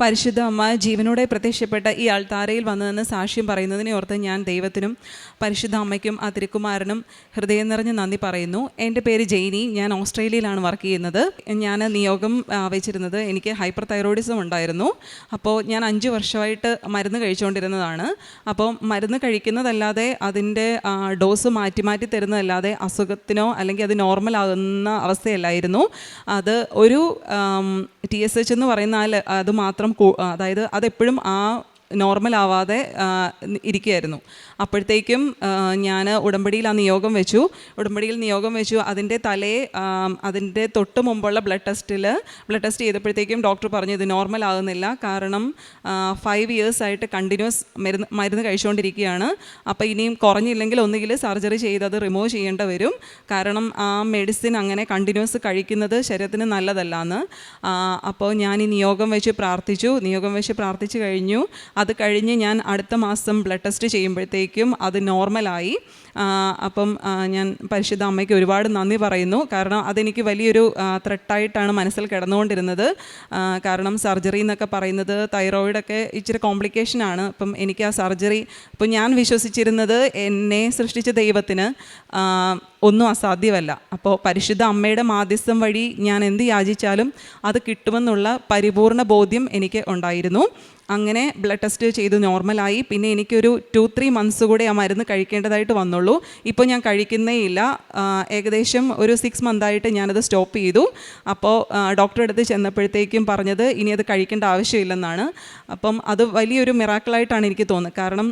പരിശുദ്ധ അമ്മ ജീവനോടെ പ്രത്യക്ഷപ്പെട്ട ഈ ആൾത്താരയിൽ വന്നതെന്ന് സാക്ഷ്യം പറയുന്നതിനെ ഓർത്ത് ഞാൻ ദൈവത്തിനും പരിശുദ്ധ അമ്മയ്ക്കും ആ തിരുക്കുമാരനും ഹൃദയം നിറഞ്ഞ് നന്ദി പറയുന്നു. എന്റെ പേര് ജെയിനി. ഞാൻ ഓസ്ട്രേലിയയിലാണ് വർക്ക് ചെയ്യുന്നത്. ഞാൻ നിയോഗം വെച്ചിരുന്നത് എനിക്ക് ഹൈപ്പർ തൈറോയിഡിസം ഉണ്ടായിരുന്നു. അപ്പോൾ ഞാൻ അഞ്ച് വർഷമായിട്ട് മരുന്ന് കഴിച്ചുകൊണ്ടിരുന്നതാണ്. അപ്പോൾ മരുന്ന് കഴിക്കുന്നതല്ലാതെ അതിന്റെ ഡോസ് മാറ്റി മാറ്റി തരുന്നതല്ലാതെ അസുഖത്തിനോ അല്ലെങ്കിൽ അത് നോർമൽ ആകുന്ന അവസ്ഥയല്ലായിരുന്നു. അത് ഒരു ടി എസ് എച്ച് എന്ന് പറയുന്ന അത് മാത്രം കൂ- അതായത് അതെപ്പോഴും ആ നോർമൽ ആവാതെ ഇരിക്കുകയായിരുന്നു. അപ്പോഴത്തേക്കും ഞാൻ ഉടമ്പടിയിൽ ആ നിയോഗം വെച്ചു. ഉടമ്പടിയിൽ നിയോഗം വെച്ചു. അതിന്റെ തലേ അതിന്റെ തൊട്ട് മുമ്പുള്ള ബ്ലഡ് ടെസ്റ്റിൽ ബ്ലഡ് ടെസ്റ്റ് ചെയ്തപ്പോഴത്തേക്കും ഡോക്ടർ പറഞ്ഞു ഇത് നോർമൽ ആകുന്നില്ല കാരണം ഫൈവ് ഇയേഴ്സ് ആയിട്ട് കണ്ടിന്യൂസ് മരുന്ന് മരുന്ന് കഴിച്ചുകൊണ്ടിരിക്കുകയാണ്. അപ്പോൾ ഇനിയും കുറഞ്ഞില്ലെങ്കിൽ ഒന്നുകിൽ സർജറി ചെയ്ത് അത് റിമൂവ് ചെയ്യേണ്ടി വരും. കാരണം ആ മെഡിസിൻ അങ്ങനെ കണ്ടിന്യൂസ് കഴിക്കുന്നത് ശരീരത്തിന് നല്ലതല്ല എന്ന് അപ്പോൾ ഞാൻ ഈ നിയോഗം വെച്ച് പ്രാർത്ഥിച്ചു. നിയോഗം വെച്ച് പ്രാർത്ഥിച്ചു കഴിഞ്ഞു. അത് കഴിഞ്ഞ് ഞാൻ അടുത്ത മാസം ബ്ലഡ് ടെസ്റ്റ് ചെയ്യുമ്പോഴത്തേക്കും അത് നോർമലായി അപ്പം ഞാൻ പരിശുദ്ധ അമ്മയ്ക്ക് ഒരുപാട് നന്ദി പറയുന്നു. കാരണം അതെനിക്ക് വലിയൊരു ത്രെട്ടായിട്ടാണ് മനസ്സിൽ കിടന്നുകൊണ്ടിരുന്നത്. കാരണം സർജറി എന്നൊക്കെ പറയുന്നത് തൈറോയിഡൊക്കെ ഇച്ചിരി കോംപ്ലിക്കേഷനാണ് അപ്പം എനിക്ക് ആ സർജറി അപ്പം ഞാൻ വിശ്വസിച്ചിരുന്നത് എന്നെ സൃഷ്ടിച്ച ദൈവത്തിന് ഒന്നും അസാധ്യമല്ല. അപ്പോൾ പരിശുദ്ധ അമ്മയുടെ മാധ്യസ്ഥം വഴി ഞാൻ എന്ത് യാചിച്ചാലും അത് കിട്ടുമെന്നുള്ള പരിപൂർണ ബോധ്യം എനിക്ക് ഉണ്ടായിരുന്നു. അങ്ങനെ ബ്ലഡ് ടെസ്റ്റ് ചെയ്ത് നോർമലായി. പിന്നെ എനിക്കൊരു ടു ത്രീ മന്ത്സ് കൂടെ ആ മരുന്ന് കഴിക്കേണ്ടതായിട്ട് വന്നുള്ളൂ. ഇപ്പോൾ ഞാൻ കഴിക്കുന്നേ ഇല്ല. ഏകദേശം ഒരു സിക്സ് മന്തായിട്ട് ഞാനത് സ്റ്റോപ്പ് ചെയ്തു. അപ്പോൾ ഡോക്ടറെ അടുത്ത് ചെന്നപ്പോഴത്തേക്കും പറഞ്ഞത് ഇനി അത് കഴിക്കേണ്ട ആവശ്യമില്ലെന്നാണ്. അപ്പം അത് വലിയൊരു മിറാക്കിളായിട്ടാണ് എനിക്ക് തോന്നുന്നത്. കാരണം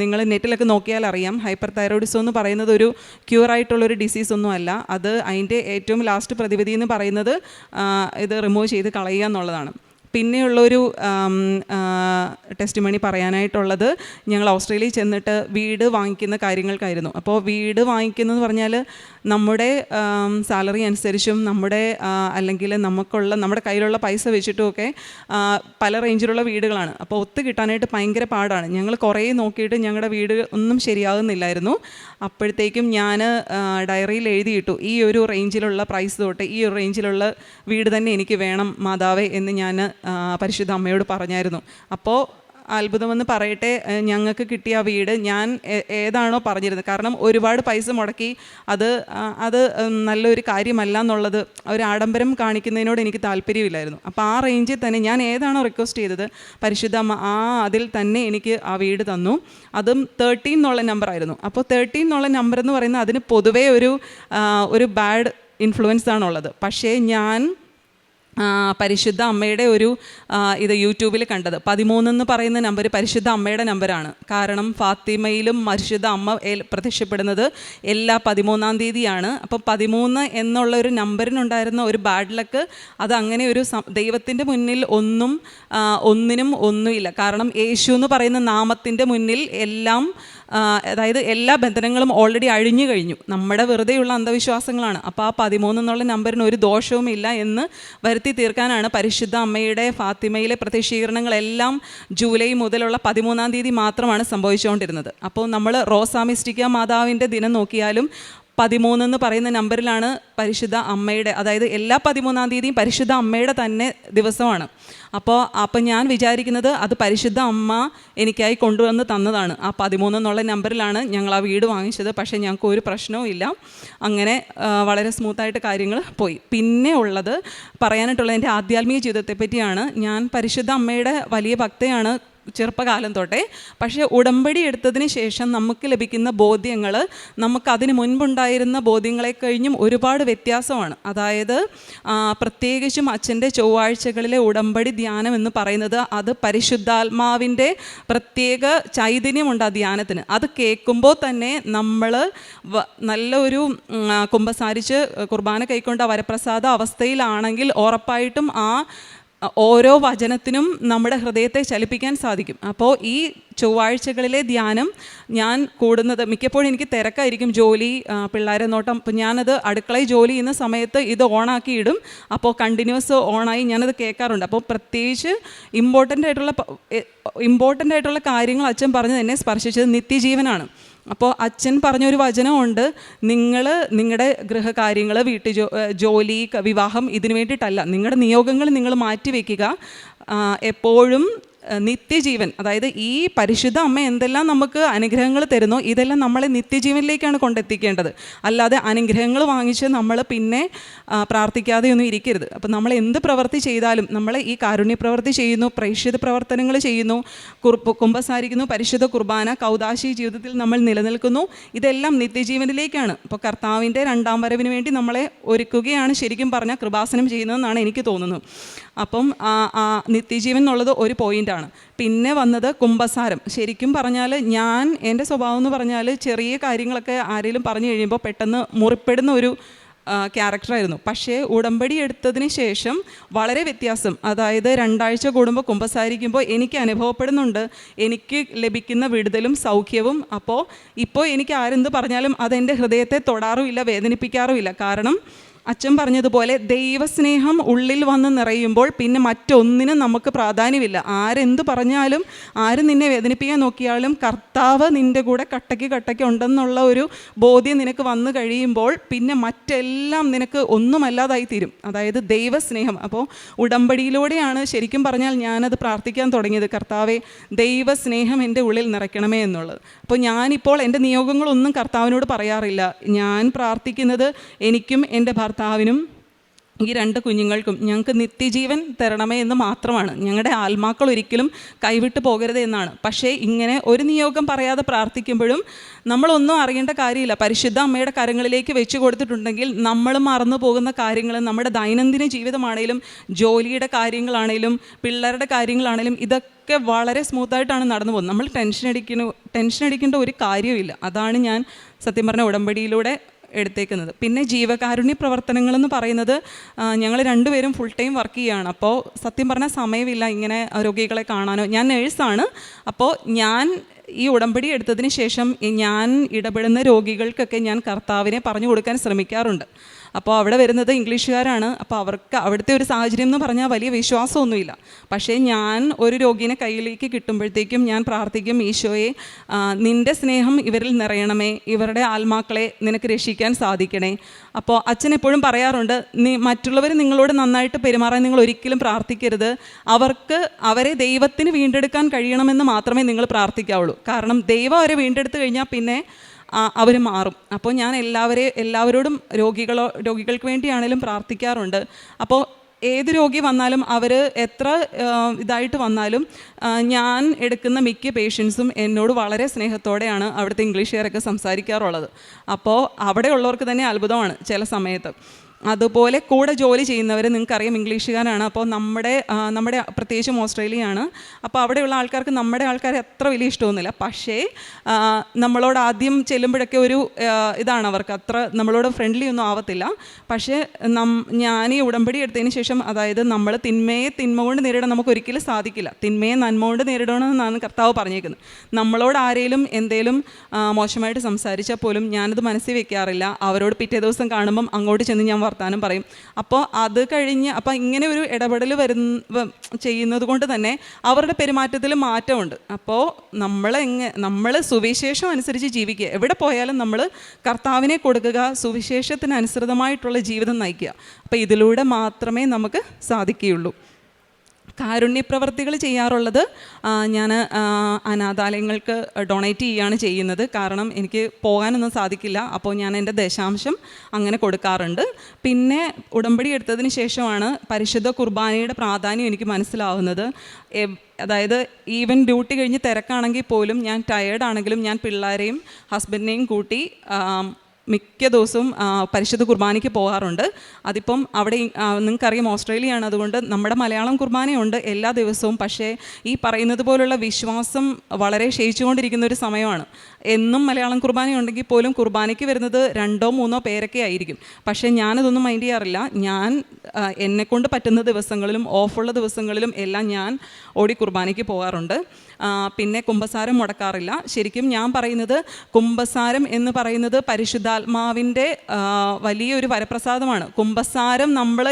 നിങ്ങൾ നെറ്റിലൊക്കെ നോക്കിയാൽ അറിയാം ഹൈപ്പർ തൈറോയിഡിസം എന്ന് പറയുന്നത് ഒരു ക്യൂറായിട്ടുള്ളൊരു ഡിസീസ് ഒന്നും അല്ല. അത് അതിന്റെ ഏറ്റവും ലാസ്റ്റ് പ്രതിവിധി എന്ന് പറയുന്നത് ഇത് റിമൂവ് ചെയ്ത് കളയുക എന്നുള്ളതാണ്. പിന്നെയുള്ളൊരു ടെസ്റ്റ് മണി പറയാനായിട്ടുള്ളത് ഞങ്ങൾ ഓസ്ട്രേലിയയിൽ ചെന്നിട്ട് വീട് വാങ്ങിക്കുന്ന കാര്യങ്ങൾക്കായിരുന്നു. അപ്പോൾ വീട് വാങ്ങിക്കുന്നതെന്ന് പറഞ്ഞാൽ നമ്മുടെ സാലറി അനുസരിച്ചും നമ്മുടെ അല്ലെങ്കിൽ നമുക്കുള്ള നമ്മുടെ കയ്യിലുള്ള പൈസ വെച്ചിട്ടുമൊക്കെ പല റേഞ്ചിലുള്ള വീടുകളാണ്. അപ്പോൾ ഒത്തു കിട്ടാനായിട്ട് ഭയങ്കര പാടാണ്. ഞങ്ങൾ കുറേ നോക്കിയിട്ട് ഞങ്ങളുടെ വീട് ഒന്നും ശരിയാകുന്നില്ലായിരുന്നു. അപ്പോഴത്തേക്കും ഞാൻ ഡയറിയിൽ എഴുതിയിട്ടു ഈ ഒരു റേഞ്ചിലുള്ള പ്രൈസ് തൊട്ട് ഈ ഒരു റേഞ്ചിലുള്ള വീട് തന്നെ എനിക്ക് വേണം മാതാവേ എന്ന് ഞാൻ പരിശുദ്ധ അമ്മയോട് പറഞ്ഞായിരുന്നു. അപ്പോൾ അത്ഭുതമെന്ന് പറയട്ടെ ഞങ്ങൾക്ക് കിട്ടിയ വീട് ഞാൻ ഏതാണോ പറഞ്ഞിരുന്നത്. കാരണം ഒരുപാട് പൈസ മുടക്കി അത് അത് നല്ലൊരു കാര്യമല്ല എന്നുള്ളത് ഒരു ആഡംബരം കാണിക്കുന്നതിനോട് എനിക്ക് താല്പര്യമില്ലായിരുന്നു. അപ്പോൾ ആ റേഞ്ചിൽ തന്നെ ഞാൻ ഏതാണോ റിക്വസ്റ്റ് ചെയ്തത് പരിശുദ്ധ ആ അതിൽ തന്നെ എനിക്ക് ആ വീട് തന്നു. അതും തേർട്ടീൻ എന്നുള്ള നമ്പറായിരുന്നു അപ്പോൾ തേർട്ടീൻ എന്നുള്ള നമ്പർ എന്ന് പറയുന്നത് അതിന് പൊതുവേ ഒരു ഒരു ബാഡ് ഇൻഫ്ലുവൻസ് ആണുള്ളത്. പക്ഷേ ഞാൻ പരിശുദ്ധ അമ്മയുടെ ഒരു ഇത് യൂട്യൂബിൽ കണ്ടത്. പതിമൂന്നെന്ന് പറയുന്ന നമ്പർ പരിശുദ്ധ അമ്മയുടെ നമ്പറാണ്. കാരണം ഫാത്തിമയിലും പരിശുദ്ധ അമ്മ പ്രത്യക്ഷപ്പെടുന്നത് എല്ലാ പതിമൂന്നാം തീയതിയാണ്. അപ്പം പതിമൂന്ന് എന്നുള്ള ഒരു നമ്പറിനുണ്ടായിരുന്ന ഒരു ബാഡ് ലക്ക് അത് അങ്ങനെ ഒരു ദൈവത്തിന്റെ മുന്നിൽ ഒന്നും ഒന്നിനും ഒന്നുമില്ല. കാരണം യേശു എന്ന് പറയുന്ന നാമത്തിന്റെ മുന്നിൽ എല്ലാം അതായത് എല്ലാ ബന്ധനങ്ങളും ഓൾറെഡി അഴിഞ്ഞു കഴിഞ്ഞു. നമ്മുടെ വെറുതെയുള്ള അന്ധവിശ്വാസങ്ങളാണ്. അപ്പോൾ ആ പതിമൂന്ന് എന്നുള്ള നമ്പറിന് ഒരു ദോഷവും ഇല്ല എന്ന് വരുത്തി തീർക്കാനാണ് പരിശുദ്ധ അമ്മയുടെ ഫാത്തിമയിലെ പ്രതിഷീകരണങ്ങളെല്ലാം ജൂലൈ മുതലുള്ള പതിമൂന്നാം തീയതി മാത്രമാണ് സംഭവിച്ചുകൊണ്ടിരുന്നത്. അപ്പോൾ നമ്മൾ റോസാമിസ്റ്റിക്ക മാതാവിന്റെ ദിനം നോക്കിയാലും പതിമൂന്ന് എന്ന് പറയുന്ന നമ്പറിലാണ് പരിശുദ്ധ അമ്മയുടെ അതായത് എല്ലാ പതിമൂന്നാം തീയതിയും പരിശുദ്ധ അമ്മയുടെ തന്നെ ദിവസമാണ്. അപ്പോൾ അപ്പം ഞാൻ വിചാരിക്കുന്നത് അത് പരിശുദ്ധ അമ്മ എനിക്കായി കൊണ്ടുവന്ന് തന്നതാണ്. ആ പതിമൂന്ന് എന്നുള്ള നമ്പറിലാണ് ഞങ്ങൾ ആ വീട് വാങ്ങിച്ചത്. പക്ഷേ ഞങ്ങൾക്ക് ഒരു പ്രശ്നവും ഇല്ല. അങ്ങനെ വളരെ സ്മൂത്തായിട്ട് കാര്യങ്ങൾ പോയി. പിന്നെ ഉള്ളത് പറയാനായിട്ടുള്ള എന്റെ ആധ്യാത്മിക ജീവിതത്തെ പറ്റിയാണ് ഞാൻ പരിശുദ്ധ അമ്മയുടെ വലിയ ഭക്തയാണ്. ചെറുപ്പകാലം തൊട്ടേ. പക്ഷേ ഉടമ്പടി എടുത്തതിന് ശേഷം നമുക്ക് ലഭിക്കുന്ന ബോധ്യങ്ങൾ നമുക്കതിന് മുൻപുണ്ടായിരുന്ന ബോധ്യങ്ങളെ കഴിഞ്ഞും ഒരുപാട് വ്യത്യാസമാണ്. അതായത് പ്രത്യേകിച്ചും അച്ഛന്റെ ചൊവ്വാഴ്ചകളിലെ ഉടമ്പടി ധ്യാനം എന്ന് പറയുന്നത് അത് പരിശുദ്ധാത്മാവിന്റെ പ്രത്യേക ചൈതന്യമുണ്ട് ആ ധ്യാനത്തിന്. അത് കേൾക്കുമ്പോൾ തന്നെ നമ്മൾ നല്ലൊരു കുമ്പസാരിച്ച് കുർബാന കൈക്കൊണ്ട വരപ്രസാദ അവസ്ഥയിലാണെങ്കിൽ ഉറപ്പായിട്ടും ആ ഓരോ വചനത്തിനും നമ്മുടെ ഹൃദയത്തെ ചലിപ്പിക്കാൻ സാധിക്കും. അപ്പോൾ ഈ ചൊവ്വാഴ്ചകളിലെ ധ്യാനം ഞാൻ കൂടുന്നത് മിക്കപ്പോഴും എനിക്ക് തിരക്കായിരിക്കും ജോലി പിള്ളേരെ നോട്ടം. അപ്പം ഞാനത് അടുക്കളയിൽ ജോലി ചെയ്യുന്ന സമയത്ത് ഇത് ഓണാക്കി ഇടും. അപ്പോൾ കണ്ടിന്യൂസ് ഓണായി ഞാനത് കേൾക്കാറുണ്ട്. അപ്പോൾ പ്രത്യേകിച്ച് ഇമ്പോർട്ടന്റ് ആയിട്ടുള്ള ഇമ്പോർട്ടന്റ് ആയിട്ടുള്ള കാര്യങ്ങൾ അച്ഛൻ പറഞ്ഞത് എന്നെ സ്പർശിച്ചത് നിത്യജീവനാണ്. അപ്പോൾ അച്ഛൻ പറഞ്ഞൊരു വചനമുണ്ട് നിങ്ങൾ നിങ്ങളുടെ ഗൃഹകാര്യങ്ങൾ വീട്ടു ജോ ജോലി വിവാഹം ഇതിനു വേണ്ടിയിട്ടല്ല. നിങ്ങളുടെ നിയോഗങ്ങൾ നിങ്ങൾ മാറ്റിവെക്കുക. എപ്പോഴും നിത്യജീവൻ. അതായത് ഈ പരിശുദ്ധ അമ്മ എന്തെല്ലാം നമുക്ക് അനുഗ്രഹങ്ങൾ തരുന്നു ഇതെല്ലാം നമ്മളെ നിത്യജീവനിലേക്കാണ് കൊണ്ടെത്തിക്കേണ്ടത്. അല്ലാതെ അനുഗ്രഹങ്ങൾ വാങ്ങിച്ച് നമ്മൾ പിന്നെ പ്രാർത്ഥിക്കാതെയൊന്നും ഇരിക്കരുത്. അപ്പം നമ്മൾ എന്ത് പ്രവൃത്തി ചെയ്താലും നമ്മൾ ഈ കാരുണ്യ പ്രവൃത്തി ചെയ്യുന്നു പ്രേക്ഷിത പ്രവർത്തനങ്ങൾ ചെയ്യുന്നു കുറുപ്പ് കുംഭസാരിക്കുന്നു പരിശുദ്ധ കുർബാന കൗതാശി ജീവിതത്തിൽ നമ്മൾ നിലനിൽക്കുന്നു. ഇതെല്ലാം നിത്യജീവനിലേക്കാണ്. ഇപ്പോൾ കർത്താവിന്റെ രണ്ടാം വരവിന് വേണ്ടി നമ്മളെ ഒരുക്കുകയാണ് ശരിക്കും പറഞ്ഞാൽ കൃപാസനം ചെയ്യുന്നതെന്നാണ് എനിക്ക് തോന്നുന്നത്. അപ്പം നിത്യജീവൻ എന്നുള്ളത് ഒരു പോയിന്റാണ് പിന്നെ വന്നത് കുംഭസാരം. ശരിക്കും പറഞ്ഞാൽ ഞാൻ എന്റെ സ്വഭാവം എന്ന് പറഞ്ഞാൽ ചെറിയ കാര്യങ്ങളൊക്കെ ആരെങ്കിലും പറഞ്ഞു കഴിയുമ്പോൾ പെട്ടെന്ന് മുറിപ്പെടുന്ന ഒരു ക്യാരക്ടറായിരുന്നു പക്ഷേ ഉടമ്പടി എടുത്തതിന് ശേഷം വളരെ വ്യത്യാസം. അതായത് രണ്ടാഴ്ച കൂടുമ്പോൾ കുമ്പസാരിക്കുമ്പോൾ എനിക്ക് അനുഭവപ്പെടുന്നുണ്ട്. എനിക്ക് ലഭിക്കുന്ന വിടുതലും സൗഖ്യവും. അപ്പോൾ ഇപ്പോൾ എനിക്ക് ആരെന്ത് പറഞ്ഞാലും അതെന്റെ ഹൃദയത്തെ തൊടാറുമില്ല വേദനിപ്പിക്കാറുമില്ല. കാരണം അച്ഛൻ പറഞ്ഞതുപോലെ ദൈവസ്നേഹം ഉള്ളിൽ വന്ന് നിറയുമ്പോൾ പിന്നെ മറ്റൊന്നിനും നമുക്ക് പ്രാധാന്യമില്ല. ആരെന്ത് പറഞ്ഞാലും ആര് നിന്നെ വേദനിപ്പിക്കാൻ നോക്കിയാലും കർത്താവ് നിന്റെ കൂടെ കട്ടയ്ക്ക് കട്ടയ്ക്ക് ഉണ്ടെന്നുള്ള ഒരു ബോധ്യം നിനക്ക് വന്നു കഴിയുമ്പോൾ പിന്നെ മറ്റെല്ലാം നിനക്ക് ഒന്നുമല്ലാതായി തീരും. അതായത് ദൈവസ്നേഹം. അപ്പോൾ ഉടമ്പടിയിലൂടെയാണ് ശരിക്കും പറഞ്ഞാൽ ഞാനത് പ്രാർത്ഥിക്കാൻ തുടങ്ങിയത്. കർത്താവെ ദൈവസ്നേഹം എന്റെ ഉള്ളിൽ നിറയ്ക്കണമേ എന്നുള്ളത്. അപ്പോൾ ഞാനിപ്പോൾ എന്റെ നിയോഗങ്ങളൊന്നും കർത്താവിനോട് പറയാറില്ല. ഞാൻ പ്രാർത്ഥിക്കുന്നത് എനിക്കും എന്റെ ഭർത്താവിനും ഈ രണ്ട് കുഞ്ഞുങ്ങൾക്കും ഞങ്ങൾക്ക് നിത്യജീവൻ തരണമേ എന്ന് മാത്രമാണ്. ഞങ്ങളുടെ ആത്മാക്കൾ ഒരിക്കലും കൈവിട്ട് പോകരുത് എന്നാണ്. പക്ഷേ ഇങ്ങനെ ഒരു നിയോഗം പറയാതെ പ്രാർത്ഥിക്കുമ്പോഴും നമ്മളൊന്നും അറിയേണ്ട കാര്യമില്ല. പരിശുദ്ധ അമ്മയുടെ കരങ്ങളിലേക്ക് വെച്ച് കൊടുത്തിട്ടുണ്ടെങ്കിൽ നമ്മൾ മറന്നു പോകുന്ന കാര്യങ്ങൾ നമ്മുടെ ദൈനംദിന ജീവിതമാണേലും ജോലിയുടെ കാര്യങ്ങളാണേലും പിള്ളേരുടെ കാര്യങ്ങളാണേലും ഇതൊക്കെ വളരെ സ്മൂത്തായിട്ടാണ് നടന്നു പോകുന്നത്. നമ്മൾ ടെൻഷൻ അടിക്കുന്ന ടെൻഷൻ അടിക്കേണ്ട ഒരു കാര്യമില്ല അതാണ് ഞാൻ സത്യം പറഞ്ഞ ഉടമ്പടിയിലൂടെ എടുത്തേക്കുന്നത്. പിന്നെ ജീവകാരുണ്യ പ്രവർത്തനങ്ങളെന്ന് പറയുന്നത് ഞങ്ങൾ രണ്ടുപേരും ഫുൾ ടൈം വർക്ക് ചെയ്യുകയാണ് അപ്പോൾ സത്യം പറഞ്ഞാൽ സമയമില്ല ഇങ്ങനെ രോഗികളെ കാണാനോ. ഞാൻ നേഴ്സാണ് അപ്പോൾ ഞാൻ ഈ ഉടമ്പടി എടുത്തതിന് ശേഷം ഞാൻ ഇടപെടുന്ന രോഗികൾക്കൊക്കെ ഞാൻ കർത്താവിനെ പറഞ്ഞു കൊടുക്കാൻ ശ്രമിക്കാറുണ്ട്. അപ്പോൾ അവിടെ വരുന്നത് ഇംഗ്ലീഷുകാരാണ്. അപ്പോൾ അവർക്ക് അവിടുത്തെ ഒരു സാഹചര്യം എന്ന് പറഞ്ഞാൽ വലിയ വിശ്വാസമൊന്നുമില്ല. പക്ഷേ ഞാൻ ഒരു രോഗിനെ കയ്യിലേക്ക് കിട്ടുമ്പോഴത്തേക്കും ഞാൻ പ്രാർത്ഥിക്കും ഈശോയെ നിന്റെ സ്നേഹം ഇവരിൽ നിറയണമേ. ഇവരുടെ ആത്മാക്കളെ നിനക്ക് രക്ഷിക്കാൻ സാധിക്കണേ. അപ്പോൾ അച്ഛൻ എപ്പോഴും പറയാറുണ്ട് നീ മറ്റുള്ളവർ നിങ്ങളോട് നന്നായിട്ട് പെരുമാറാൻ നിങ്ങൾ ഒരിക്കലും പ്രാർത്ഥിക്കരുത്. അവർക്ക് അവരെ ദൈവത്തിന് വീണ്ടെടുക്കാൻ കഴിയണമെന്ന് മാത്രമേ നിങ്ങൾ പ്രാർത്ഥിക്കാവുള്ളൂ. കാരണം ദൈവം അവരെ വീണ്ടെടുത്ത് കഴിഞ്ഞാൽ പിന്നെ അവർ മാറും. അപ്പോൾ ഞാൻ എല്ലാവരെയും എല്ലാവരോടും രോഗികളോ രോഗികൾക്ക് വേണ്ടിയാണേലും പ്രാർത്ഥിക്കാറുണ്ട്. അപ്പോൾ ഏത് രോഗി വന്നാലും അവർ എത്ര ഇതായിട്ട് വന്നാലും ഞാൻ എടുക്കുന്ന മിക്ക പേഷ്യൻസും എന്നോട് വളരെ സ്നേഹത്തോടെയാണ് അവിടുത്തെ ഇംഗ്ലീഷുകാരൊക്കെ സംസാരിക്കാറുള്ളത്. അപ്പോൾ അവിടെയുള്ളവർക്ക് തന്നെ അത്ഭുതമാണ് ചില സമയത്ത്. അതുപോലെ കൂടെ ജോലി ചെയ്യുന്നവർ നിങ്ങൾക്കറിയാം ഇംഗ്ലീഷുകാരാണ്. അപ്പോൾ നമ്മുടെ നമ്മുടെ പ്രത്യേകിച്ചും ഓസ്ട്രേലിയയാണ്. അപ്പോൾ അവിടെയുള്ള ആൾക്കാർക്ക് നമ്മുടെ ആൾക്കാരെ അത്ര വലിയ ഇഷ്ടമൊന്നുമില്ല. പക്ഷേ നമ്മളോട് ആദ്യം ചെല്ലുമ്പോഴൊക്കെ ഒരു ഇതാണ് അവർക്ക്. അത്ര നമ്മളോട് ഫ്രണ്ട്ലി ഒന്നും ആവത്തില്ല. പക്ഷേ നം ഞാൻ ഈ ഉടമ്പടി എടുത്തതിന് ശേഷം അതായത് നമ്മൾ തിന്മയെ തിന്മ കൊണ്ട് നേരിടാൻ നമുക്ക് ഒരിക്കലും സാധിക്കില്ല. തിന്മയെ നന്മ കൊണ്ട് നേരിടണമെന്നാണ് കർത്താവ് പറഞ്ഞേക്കുന്നത്. നമ്മളോട് ആരെങ്കിലും എന്തേലും മോശമായിട്ട് സംസാരിച്ചാൽ പോലും ഞാനത് മനസ്സിൽ വെക്കാറില്ല. അവരോട് പിറ്റേ ദിവസം കാണുമ്പം അങ്ങോട്ട് ചെന്ന് ഞാൻ വർത്താനം പറയും. അപ്പോൾ അത് കഴിഞ്ഞ് അപ്പോൾ ഇങ്ങനെ ഒരു ഇടപെടൽ വരുന്ന ചെയ്യുന്നത് കൊണ്ട് തന്നെ അവരുടെ പെരുമാറ്റത്തിൽ മാറ്റമുണ്ട്. അപ്പോൾ നമ്മൾ എങ്ങനെ നമ്മൾ സുവിശേഷം അനുസരിച്ച് ജീവിക്കുക. എവിടെ പോയാലും നമ്മൾ കർത്താവിനെ കൊടുക്കുക സുവിശേഷത്തിന് അനുസൃതമായിട്ടുള്ള ജീവിതം നയിക്കുക. അപ്പോൾ ഇതിലൂടെ മാത്രമേ നമുക്ക് സാധിക്കുകയുള്ളൂ. കാരുണ്യപ്രവർത്തികൾ ചെയ്യാറുള്ളത് ഞാൻ അനാഥാലയങ്ങൾക്ക് ഡൊണേറ്റ് ചെയ്യുകയാണ് ചെയ്യുന്നത്. കാരണം എനിക്ക് പോകാനൊന്നും സാധിക്കില്ല. അപ്പോൾ ഞാൻ എന്റെ ദശാംശം അങ്ങനെ കൊടുക്കാറുണ്ട്. പിന്നെ ഉടമ്പടി എടുത്തതിന് ശേഷമാണ് പരിശുദ്ധ കുർബാനയുടെ പ്രാധാന്യം എനിക്ക് മനസ്സിലാവുന്നത്. അതായത് ഈവൻ ഡ്യൂട്ടി കഴിഞ്ഞ് തിരക്കാണെങ്കിൽ പോലും ഞാൻ ടയേർഡാണെങ്കിലും ഞാൻ പിള്ളേരെയും ഹസ്ബൻഡിനെയും കൂട്ടി മിക്ക ദിവസവും പരിശുദ്ധ കുർബാനയ്ക്ക് പോകാറുണ്ട്. അതിപ്പം അവിടെ നിങ്ങൾക്കറിയാം ഓസ്ട്രേലിയയാണ്. അതുകൊണ്ട് നമ്മുടെ മലയാളം കുർബാനയുണ്ട് എല്ലാ ദിവസവും. പക്ഷേ ഈ പറയുന്നത് പോലുള്ള വിശ്വാസം വളരെ ക്ഷയിച്ചുകൊണ്ടിരിക്കുന്ന ഒരു സമയമാണ്. എന്നും മലയാളം കുർബാന ഉണ്ടെങ്കിൽ പോലും കുർബാനയ്ക്ക് വരുന്നത് രണ്ടോ മൂന്നോ പേരൊക്കെ ആയിരിക്കും. പക്ഷേ ഞാനതൊന്നും മൈൻഡ് ചെയ്യാറില്ല. ഞാൻ എന്നെക്കൊണ്ട് പറ്റുന്ന ദിവസങ്ങളിലും ഓഫുള്ള ദിവസങ്ങളിലും എല്ലാം ഞാൻ ഓടി കുർബാനയ്ക്ക് പോകാറുണ്ട്. പിന്നെ കുംഭസാരം മുടക്കാറില്ല. ശരിക്കും ഞാൻ പറയുന്നത് കുംഭസാരം എന്ന് പറയുന്നത് പരിശുദ്ധാത്മാവിന്റെ വലിയൊരു വരപ്രസാദമാണ്. കുംഭസാരം നമ്മൾ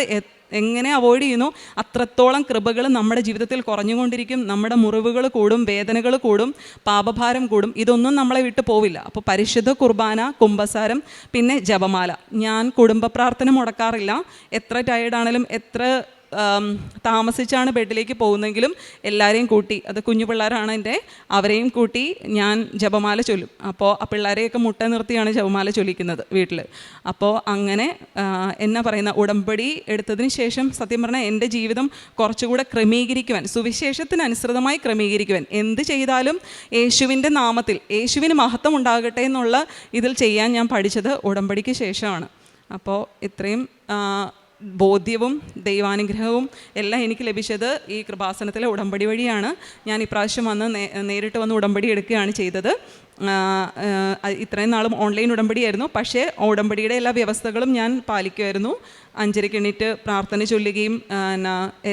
എങ്ങനെ അവോയ്ഡ് ചെയ്യുന്നു? അത്രത്തോളം കൃപകൾ നമ്മുടെ ജീവിതത്തിൽ കുറഞ്ഞുകൊണ്ടിരിക്കും. നമ്മുടെ മുറിവുകൾ കൂടും വേദനകൾ കൂടും പാപഭാരം കൂടും. ഇതൊന്നും നമ്മളെ വിട്ടു പോവില്ല. അപ്പോൾ പരിശുദ്ധ കുർബാന കുംഭസാരം പിന്നെ ജപമാല. ഞാൻ കുടുംബ പ്രാർത്ഥന മുടക്കാറില്ല. എത്ര ടയേർഡാണേലും എത്ര താമസിച്ചാണ് ബെഡിലേക്ക് പോകുന്നെങ്കിലും എല്ലാവരെയും കൂട്ടി അത് കുഞ്ഞു പിള്ളേരാണ് എന്റെ അവരെയും കൂട്ടി ഞാൻ ജപമാല ചൊല്ലും. അപ്പോൾ ആ പിള്ളേരെയൊക്കെ മുട്ട നിർത്തിയാണ് ജപമാല ചൊല്ലിക്കുന്നത് വീട്ടിൽ അപ്പോൾ അങ്ങനെ എന്നാ പറയുന്ന ഉടമ്പടി എടുത്തതിന് ശേഷം സത്യം പറഞ്ഞാൽ എന്റെ ജീവിതം കുറച്ചുകൂടെ ക്രമീകരിക്കുവാൻ സുവിശേഷത്തിന് അനുസൃതമായി ക്രമീകരിക്കുവാൻ എന്ത് ചെയ്താലും യേശുവിന്റെ നാമത്തിൽ യേശുവിന് മഹത്വം ഉണ്ടാകട്ടെ എന്നുള്ള ഇതിൽ ചെയ്യാൻ ഞാൻ പഠിച്ചത് ഉടമ്പടിക്ക് ശേഷമാണ്. അപ്പോൾ ഇത്രയും ബോധ്യവും ദൈവാനുഗ്രഹവും എല്ലാം എനിക്ക് ലഭിച്ചത് ഈ കൃപാസനത്തിലെ ഉടമ്പടി വഴിയാണ്. ഞാൻ ഇപ്രാവശ്യം വന്ന് നേരിട്ട് വന്ന് ഉടമ്പടി എടുക്കുകയാണ് ചെയ്തത്. ഇത്രയും നാളും ഓൺലൈൻ ഉടമ്പടിയായിരുന്നു. പക്ഷേ ഉടമ്പടിയുടെ എല്ലാ വ്യവസ്ഥകളും ഞാൻ പാലിക്കുമായിരുന്നു. അഞ്ചരയ്ക്ക് എണീറ്റ് പ്രാർത്ഥന ചൊല്ലുകയും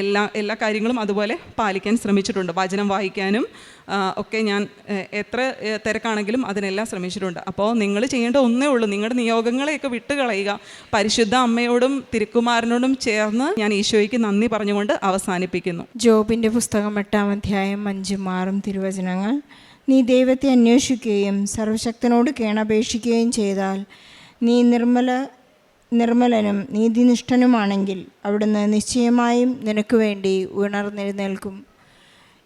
എല്ലാ എല്ലാ കാര്യങ്ങളും അതുപോലെ പാലിക്കാൻ ശ്രമിച്ചിട്ടുണ്ട്. വചനം വായിക്കാനും ഒക്കെ ഞാൻ എത്ര തിരക്കാണെങ്കിലും അതിനെല്ലാം ശ്രമിച്ചിട്ടുണ്ട്. അപ്പോൾ നിങ്ങൾ ചെയ്യേണ്ട ഒന്നേ ഉള്ളൂ. നിങ്ങളുടെ നിയോഗങ്ങളെയൊക്കെ വിട്ടുകളയുക. പരിശുദ്ധ അമ്മയോടും തിരുക്കുമാരനോടും ചേർന്ന് ഞാൻ ഈശോയ്ക്ക് നന്ദി പറഞ്ഞുകൊണ്ട് അവസാനിപ്പിക്കുന്നു. ജോബിന്റെ പുസ്തകം എട്ടാം അധ്യായം അഞ്ചും ആറും തിരുവചനങ്ങൾ. നീ ദൈവത്തെ അന്വേഷിക്കുകയും സർവശക്തനോട് കേണപേക്ഷിക്കുകയും ചെയ്താൽ നീ നിർമ്മല നിർമ്മലനും നീതിനിഷ്ഠനുമാണെങ്കിൽ അവിടുന്ന് നിശ്ചയമായും നിനക്ക് വേണ്ടി ഉണർന്നെഴുന്നേൽക്കും.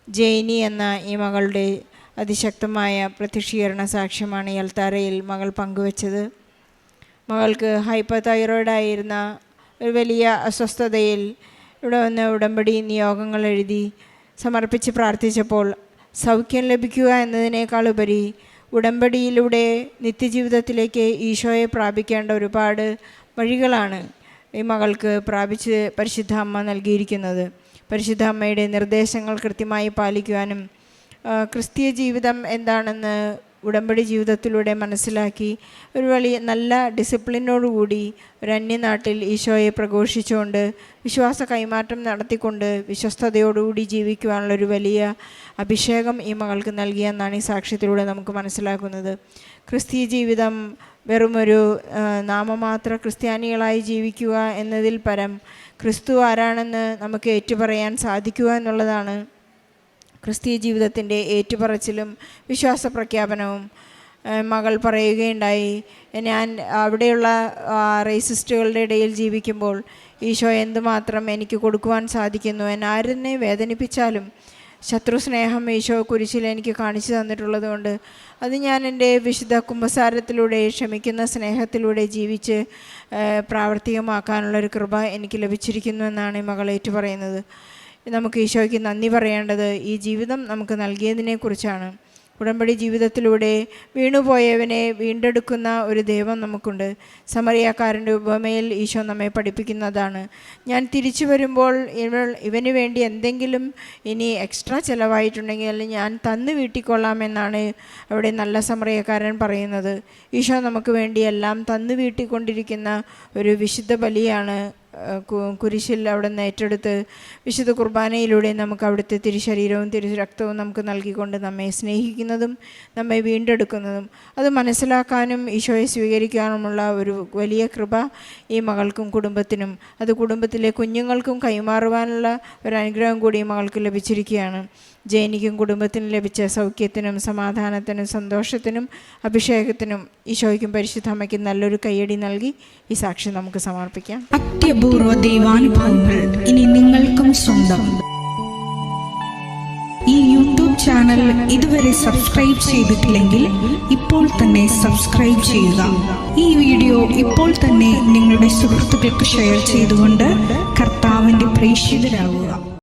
ജെയിനി എന്ന ഈ മകളുടെ അതിശക്തമായ പ്രത്യക്ഷീകരണ സാക്ഷ്യമാണ് ഈ അൽത്താരയിൽ മകൾ പങ്കുവച്ചത്. മകൾക്ക് ഹൈപ്പർ തൈറോയിഡായിരുന്ന ഒരു വലിയ അസ്വസ്ഥതയിൽ ഇവിടെ വന്ന് ഉടമ്പടി നിയോഗങ്ങൾ എഴുതി സമർപ്പിച്ച് പ്രാർത്ഥിച്ചപ്പോൾ സൗഖ്യം ലഭിക്കുക എന്നതിനേക്കാൾ ഉപരി ഉടമ്പടിയിലൂടെ നിത്യജീവിതത്തിലേക്ക് ഈശോയെ പ്രാപിക്കേണ്ട ഒരുപാട് വഴികളാണ് ഈ മകൾക്ക് പ്രാപിച്ച് പരിശുദ്ധ അമ്മ നൽകിയിരിക്കുന്നത്. പരിശുദ്ധ അമ്മയുടെ നിർദ്ദേശങ്ങൾ കൃത്യമായി പാലിക്കുവാനും ക്രിസ്തീയ ജീവിതം എന്താണെന്ന് ഉടമ്പടി ജീവിതത്തിലൂടെ മനസ്സിലാക്കി ഒരു വലിയ നല്ല ഡിസിപ്ലിനോടുകൂടി ഒരു അന്യനാട്ടിൽ ഈശോയെ പ്രഘോഷിച്ചുകൊണ്ട് വിശ്വാസ കൈമാറ്റം നടത്തിക്കൊണ്ട് വിശ്വസ്തയോടുകൂടി ജീവിക്കുവാനുള്ള ഒരു വലിയ അഭിഷേകം ഈ മകൾക്ക് നൽകിയെന്നാണ് ഈ സാക്ഷ്യത്തിലൂടെ നമുക്ക് മനസ്സിലാക്കുന്നത്. ക്രിസ്തീയ ജീവിതം വെറുമൊരു നാമമാത്ര ക്രിസ്ത്യാനികളായി ജീവിക്കുക എന്നതിൽ പരം ക്രിസ്തു ആരാണെന്ന് നമുക്ക് ഏറ്റുപറയാൻ സാധിക്കുക എന്നുള്ളതാണ് ക്രിസ്തീയ ജീവിതത്തിന്റെ ഏറ്റുപറച്ചിലും വിശ്വാസ പ്രഖ്യാപനവും മകൾ പറയുകയുണ്ടായി. ഞാൻ അവിടെയുള്ള റേസിസ്റ്റുകളുടെ ഇടയിൽ ജീവിക്കുമ്പോൾ ഈശോ എന്തുമാത്രം എനിക്ക് കൊടുക്കുവാൻ സാധിക്കുന്നു? എന്നെ ആരെന്നെ വേദനിപ്പിച്ചാലും ശത്രു സ്നേഹം ഈശോ കുരിശിൽ എനിക്ക് കാണിച്ചു തന്നിട്ടുള്ളത് കൊണ്ട് അത് ഞാൻ എന്റെ വിശുദ്ധ കുംഭസാരത്തിലൂടെ ക്ഷമിക്കുന്ന സ്നേഹത്തിലൂടെ ജീവിച്ച് പ്രാവർത്തികമാക്കാനുള്ളൊരു കൃപ എനിക്ക് ലഭിച്ചിരിക്കുന്നു എന്നാണ് ഈ മകൾ ഏറ്റു പറയുന്നത് നമുക്ക് ഈശോയ്ക്ക് നന്ദി പറയേണ്ടത് ഈ ജീവിതം നമുക്ക് നൽകിയതിനെക്കുറിച്ചാണ്. ഉടമ്പടി ജീവിതത്തിലൂടെ വീണുപോയവനെ വീണ്ടെടുക്കുന്ന ഒരു ദൈവം നമുക്കുണ്ട്. സമറിയാക്കാരന്റെ ഉപമയിൽ ഈശോ നമ്മെ പഠിപ്പിക്കുന്നതാണ്. ഞാൻ തിരിച്ചു വരുമ്പോൾ ഇവൾ ഇവന് വേണ്ടി എന്തെങ്കിലും ഇനി എക്സ്ട്രാ ചിലവായിട്ടുണ്ടെങ്കിൽ ഞാൻ തന്ന് വീട്ടിക്കൊള്ളാമെന്നാണ് അവിടെ നല്ല സമറിയക്കാരൻ പറയുന്നത്. ഈശോ നമുക്ക് വേണ്ടി എല്ലാം തന്നു വീട്ടിക്കൊണ്ടിരിക്കുന്ന ഒരു വിശുദ്ധ ബലിയാണ് കുരിശിൽ അവിടെ നിന്ന് ഏറ്റെടുത്ത് വിശുദ്ധ കുർബാനയിലൂടെ നമുക്ക് അവിടുത്തെ തിരുശരീരവും തിരു രക്തവും നമുക്ക് നൽകിക്കൊണ്ട് നമ്മെ സ്നേഹിക്കുന്നതും നമ്മെ വീണ്ടെടുക്കുന്നതും അത് മനസ്സിലാക്കാനും ഈശോയെ സ്വീകരിക്കാനുമുള്ള ഒരു വലിയ കൃപ ഈ മകൾക്കും കുടുംബത്തിനും. അത് കുടുംബത്തിലെ കുഞ്ഞുങ്ങൾക്കും കൈമാറുവാനുള്ള ഒരു അനുഗ്രഹം കൂടി ഈ മകൾക്ക് ലഭിച്ചിരിക്കുകയാണ്. ജൈനിക്കും കുടുംബത്തിനും ലഭിച്ച സൗഖ്യത്തിനും സമാധാനത്തിനും സന്തോഷത്തിനും അഭിഷേകത്തിനും ഈശോയ്ക്കും പരിശുദ്ധ അമ്മയ്ക്കും നല്ലൊരു കയ്യടി നൽകി ഈ സാക്ഷി നമുക്ക് സമർപ്പിക്കാം. അത്യപൂർവ ദൈവാനുഭവങ്ങൾ ഇനി നിങ്ങൾക്കും സ്വന്തം. ഈ യൂട്യൂബ് ചാനൽ ഇതുവരെ സബ്സ്ക്രൈബ് ചെയ്തിട്ടില്ലെങ്കിൽ ഇപ്പോൾ തന്നെ സബ്സ്ക്രൈബ് ചെയ്യുക. ഈ വീഡിയോ ഇപ്പോൾ തന്നെ നിങ്ങളുടെ സുഹൃത്തുക്കൾക്ക് ഷെയർ ചെയ്തുകൊണ്ട് കർത്താവ്